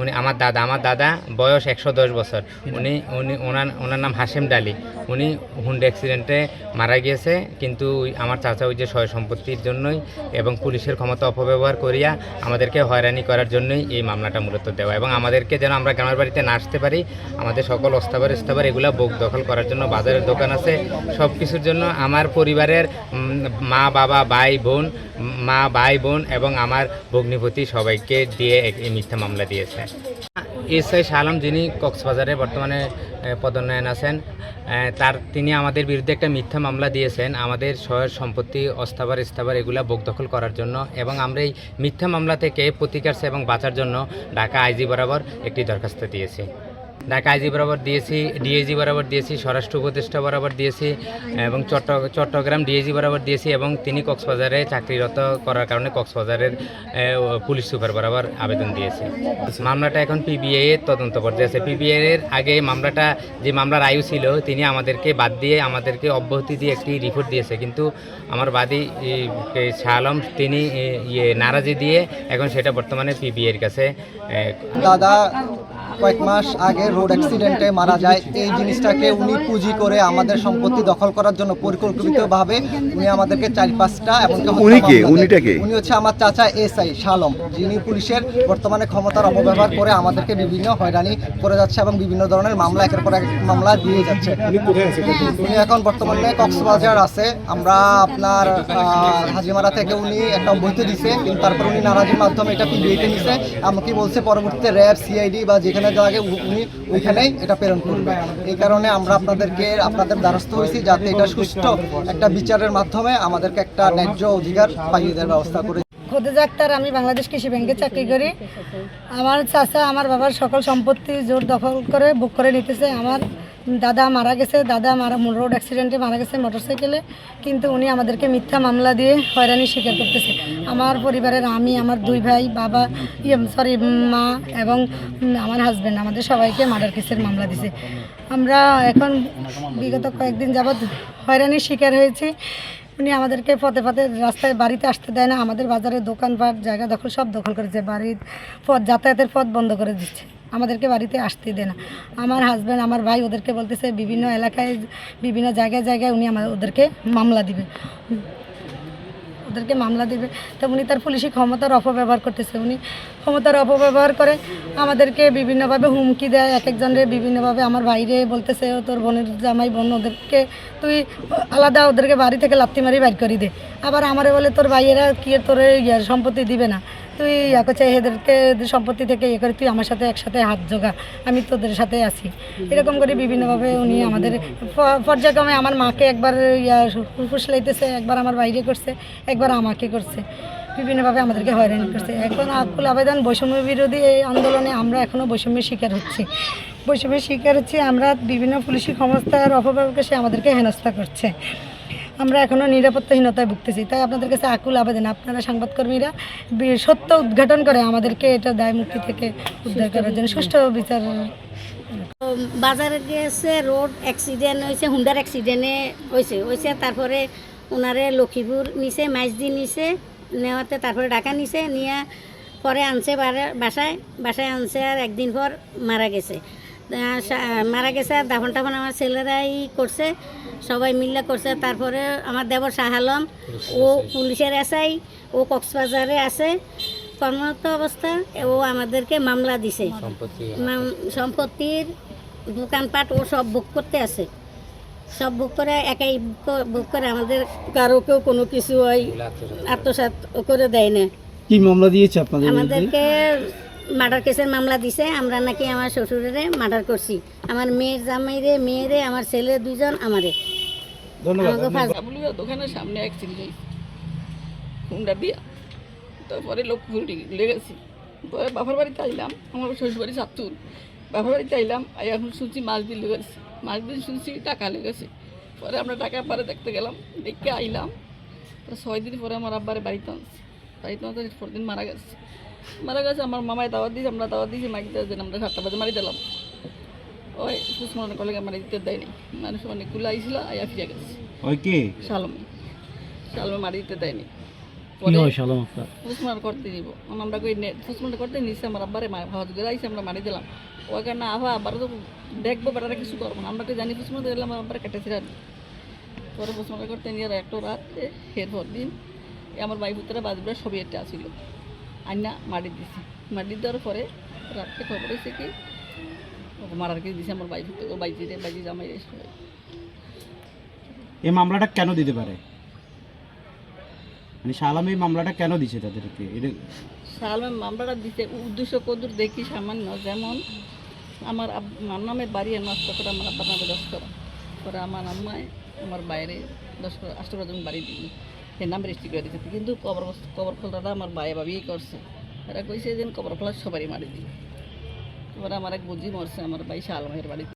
উনি আমার দাদা আমার দাদা বয়স একশো দশ বছর। উনি উনি ওনার ওনার নাম হাসিম ডালি। উনি হুন্ডা অ্যাক্সিডেন্টে মারা গিয়েছে কিন্তু আমার চাচা ওই যে সয় সম্পত্তির জন্যই এবং পুলিশের ক্ষমতা অপব্যবহার করিয়া আমাদেরকে হয়রানি করার জন্যই এই মামলাটা মূলত দেওয়া। এবং আমাদেরকে যেন আমরা গ্রামের বাড়িতে না আসতে পারি আমাদের সকল অস্তাবার ইস্তাবার এগুলো বোক দখল করার জন্য বাজারের দোকান আছে। সব কিছুর জন্য আমার পরিবারের মা বাবা ভাই বোন মা, ভাই, বোন এবং আমার ভগ্নিপতি সবাইকে দিয়ে এই মিথ্যা মামলা দিয়েছে। এস আই শাহ আলম যিনি কক্সবাজারে বর্তমানে পদোন্নয়ন আছেন তার তিনি আমাদের বিরুদ্ধে একটা মিথ্যা মামলা দিয়েছেন। আমাদের সয়ের সম্পত্তি, অস্থাবার, স্থাবার এগুলা বোক দখল করার জন্য এবং আমরা এই মিথ্যা মামলা থেকে প্রতিকার এবং বাঁচার জন্য ঢাকা আইজি বরাবর একটি দরখাস্ত দিয়েছি। ঢাকা আইজি বরাবর দিয়েছি ডিএজি বরাবর দিয়েছি, স্বরাষ্ট্র উপদেষ্টা বরাবর দিয়েছি, এবং চট্ট, চট্টগ্রাম ডিএজি বরাবর দিয়েছি, এবং তিনি কক্সবাজারে চাকরিরত করার কারণে কক্সবাজারের পুলিশ সুপার বরাবর আবেদন দিয়েছে। মামলাটা এখন পিবিআই এর তদন্ত পর্যায়ে আছে। পিবিআই এর আগে মামলাটা, যে মামলার আয়ু ছিল, তিনি আমাদেরকে বাদ দিয়ে আমাদেরকে অব্যাহতি দিয়ে একটি রিপোর্ট দিয়েছে। কিন্তু আমার বাদী শাহ আলম, তিনি ইয়ে নারাজি দিয়ে এখন সেটা বর্তমানে পিবিআই এর কাছে দাদা কয়েক মাস আগে রোড অ্যাক্সিডেন্টে মারা যায়। এই জিনিসটাকে উনি পুঁজি করে আমাদের সম্পত্তি দখল করার জন্য পরিকল্পিতভাবে উনি আমাদেরকে চার পাঁচটা এমনকি উনি কে? মামলা উনিটা কে? উনি হচ্ছে আমার চাচা এস আই শালম যিনি পুলিশের বর্তমানে ক্ষমতার অপব্যবহার করে আমাদেরকে বিভিন্ন হয়রানি করে যাচ্ছে এবং বিভিন্ন ধরনের মামলা একের পর এক মামলা দিয়ে যাচ্ছে। উনি এখন বর্তমানে কক্সবাজার আছে। আমরা আপনার আহ, হাজিমারা থেকে উনি একটা বইতে দিছে কিন্তু তারপর উনি নারাজির মাধ্যমে এটা পিবিআইতে নিছে এমনকি বলছে পরবর্তীতে র্যাব সিআইডি বা যেখানে যাওয়া আগে উনি ওইখানেই এটা প্রেরণ করবে। এই কারণে আমরা আপনাদেরকে, আপনাদের দ্বারস্থ হয়েছি যাতে এটা সুষ্ঠু একটা বিচারের মাধ্যমে আমাদেরকে একটা ন্যায্য অধিকার পাইয়ে দেওয়ার ব্যবস্থা করে খোদেজা আক্তার আমি বাংলাদেশ কৃষি ব্যাংকে চাকরি করি। আমার চাচা, আমার বাবার সকল সম্পত্তি জোর দখল করে বুক করে নিতেছে। আমার দাদা মারা গেছে, দাদা মারা রোড অ্যাক্সিডেন্টে মারা গেছে মোটরসাইকেলে কিন্তু উনি আমাদেরকে মিথ্যা মামলা দিয়ে হয়রানি স্বীকার করতেছে। আমার পরিবারের আমি, আমার দুই ভাই, বাবা ইয়ে সরি মা এবং আমার হাজব্যান্ড আমাদের সবাইকে মার্ডার কেসের মামলা দিছে। আমরা এখন বিগত কয়েকদিন যাবৎ হয়রানির শিকার হয়েছি। উনি আমাদেরকে পথে পথে রাস্তায় বাড়িতে আসতে দেয় না, আমাদের বাজারে দোকানপাট, জায়গা দখল সব দখল করেছে বাড়ির পথ, যাতায়াতের পথ বন্ধ করে দিচ্ছে। আমাদেরকে বাড়িতে আসতে দেয় না। আমার হাজব্যান্ড আমার ভাই ওদেরকে বলতেছে, বিভিন্ন এলাকায়, বিভিন্ন জায়গায় জায়গায় উনি আমার ওদেরকে মামলা দিবে। ওদেরকে মামলা দিবে। তো উনি তার পুলিশি ক্ষমতার অপব্যবহার করতেছে। উনি ক্ষমতার অপব্যবহার করে আমাদেরকে বিভিন্নভাবে হুমকি দেয়। এক একজনের বিভিন্নভাবে আমার বাইরে বলতেছে তোর বোনের জামাই বোন, ওদেরকে তুই আলাদা ওদেরকে বাড়ি থেকে লাপ্তি মারি বাইর করি দে। আবার আমারে বলে, তোর ভাইয়েরা কি তোর ইয়ে সম্পত্তি দিবে না? তুই ইয়া করছে এদেরকে সম্পত্তি থেকে ইয়ে করে তুই আমার সাথে একসাথে হাত জোগা। আমি তোদের সাথে আছি। এরকম করে বিভিন্নভাবে উনি আমাদের পর্যায়ক্রমে আমার মাকে একবার ইয়া ফুসলাইতেছে, একবার আমার বাইরে করছে, একবার আমাকে করছে। বিভিন্নভাবে আমাদেরকে হয়রানি করছে। এখন আকুল আবেদন বৈষম্য বিরোধী এই আন্দোলনে আমরা এখনও বৈষম্যের শিকার হচ্ছি। বৈষম্যের শিকার হচ্ছি, আমরা বিভিন্ন পুলিশি ক্ষমতার অপব্যবহারকে সে আমাদেরকে হেনস্থা করছে। আমরা এখনও নিরাপত্তাহীনতায় ভুগতেছি। তাই আপনাদের কাছে আকুল আবেদন। আপনারা সংবাদকর্মীরা বি- সত্য উদ্ঘাটন করে আমাদেরকে এটা দায় মুক্তি থেকে উদ্ধার করার জন্য। সুষ্ঠু বিচার বাজারে গেছে রোড অ্যাক্সিডেন্ট হয়েছে হুন্ডার অ্যাক্সিডেন্টে হয়েছে। হয়েছে তারপরে ওনারে লক্ষ্মীপুর নিছে মাইজদি নিছে নেওয়াতে তারপরে ঢাকা নিছে নিয়ে পরে আনছে বাসায়। বাসায় আনছে আর একদিন পর মারা গেছে। মারা গেছে দাফন টাফন আমার ছেলেরাই করছে সবাই মিল্লা করছে। তারপরে আমার দেবর শাহ আলম ও পুলিশের এসআই ও কক্সবাজারে আছে। কর্মরত অবস্থা ও আমাদেরকে মামলা দিছে। সম্পত্তির দোকানপাট ও সব বুক করতে আছে। সব বুক করে একাই বুক করে আমাদের কারও কেউ কোনো কিছু ওই আত্মসাৎ করে। দেয় না। কি মামলা দিয়েছে আপনাদের আমাদেরকে মার্ডার কেসের মামলা দিছে আমরা নাকি আমার শ্বশুরেরে মার্ডার করছি। আমার মেয়ের জামাইরে মেয়েরে আমার ছেলে দুজন আমারে। দোকানের সামনে অ্যাক্সিডেন্ট হয়েছে। হুন্ডা দিয়া। তারপরে লক্ষ্মীপুর লেগেছি। পরে বাবার বাড়িতে আইলাম আমার শ্বশুর বাড়ি সাতুর বাবার বাড়িতে আইলাম আর এখন শুনছি মাছ দিন লেগেছে। মাছ দিন শুনছি টাকা লেগেছে। পরে আমরা টাকা পরে দেখতে গেলাম দেখে আইলাম। তো ছয় দিন পরে আমার আব্বারে বাড়িতে আনছি। বাড়িতে আনতে পরদিন মারা গেছে। মারা গেছে আমার মামায় দাওয়াত দিয়েছে আমরা দাওয়াত দিয়েছি মাইক দিয়ে আমরা সাতটা বাজে মারি দিলাম। ওই পুষ্পনের কলেজে মারি দিতে দেয়নি। মানুষ অনেকগুলো আইছিল আইয়া ফিরে গেছে। ওই কে? শালমে। শালমে মারি দিতে দেয়নি। করতে দিব। আমরা কই ফুসমার করতে নিচ্ছে আমার আব্বারে ভাজ করে আইসে আমরা মারি দিলাম। ওই কারণে আবার আবার তো দেখব বেটারা কিছু করব না। আমরা জানি দিলাম আমার আব্বারে কেটেছি রাত পরে করতে নিয়ে একটা রাত এরপর দিন এই আমার ভাই পুতরা বাজবে সবই একটা আসিল আইনা মাটি দিছি মাটি দেওয়ার পরে রাত্রে খবর হয়েছে কি মারার কি দিছে আমার ভাই পুত্র বাইজি রে বাইজি জামাই। এই মামলাটা কেন দিতে পারে মানে শালাম এই মামলাটা কেন দিছে তাদেরকে সালমে মামলাটা দিতে উদ্দেশ্য কদূর দেখি সামান্য যেমন আমার আমার নামে বাড়ি নষ্ট করে আমার আব্বার নামে দশ করা পরে আমার আম্মায় আমার বাইরে দশ করে আষ্ট করে বাড়ি দিই সে নাম রেজিস্ট্রি করে দিচ্ছে কিন্তু কবর কবর খোলাটা আমার বাইরে বাবিই করছে। এরা কইছে যে কবর খোলা সবারই মারি দিই এবার আমার এক বুঝি মরছে, আমার ভাই শালমাহের বাড়িতে।